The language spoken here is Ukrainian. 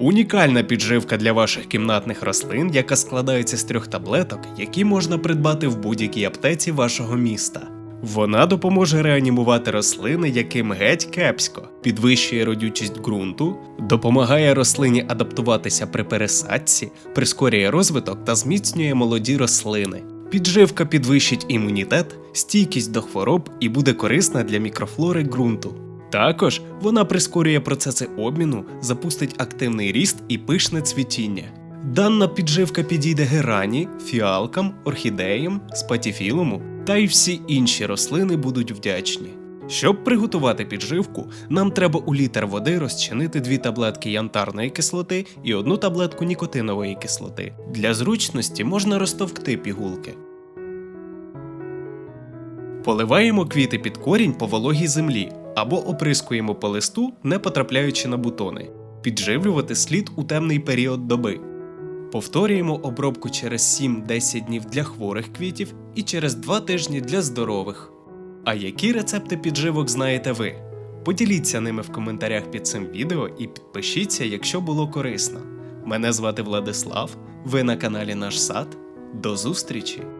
Унікальна підживка для ваших кімнатних рослин, яка складається з трьох таблеток, які можна придбати в будь-якій аптеці вашого міста. Вона допоможе реанімувати рослини, яким геть кепсько, підвищує родючість ґрунту, допомагає рослині адаптуватися при пересадці, прискорює розвиток та зміцнює молоді рослини. Підживка підвищить імунітет, стійкість до хвороб і буде корисна для мікрофлори ґрунту. Також вона прискорює процеси обміну, запустить активний ріст і пишне цвітіння. Дана підживка підійде герані, фіалкам, орхідеям, спатіфілуму та й всі інші рослини будуть вдячні. Щоб приготувати підживку, нам треба у літр води розчинити дві таблетки янтарної кислоти і одну таблетку нікотинової кислоти. Для зручності можна розтовкти пігулки. Поливаємо квіти під корінь по вологій землі або оприскуємо по листу, не потрапляючи на бутони. Підживлювати слід у темний період доби. Повторюємо обробку через 7-10 днів для хворих квітів і через 2 тижні для здорових. А які рецепти підживок знаєте ви? Поділіться ними в коментарях під цим відео і підпишіться, якщо було корисно. Мене звати Владислав, ви на каналі Наш Сад. До зустрічі!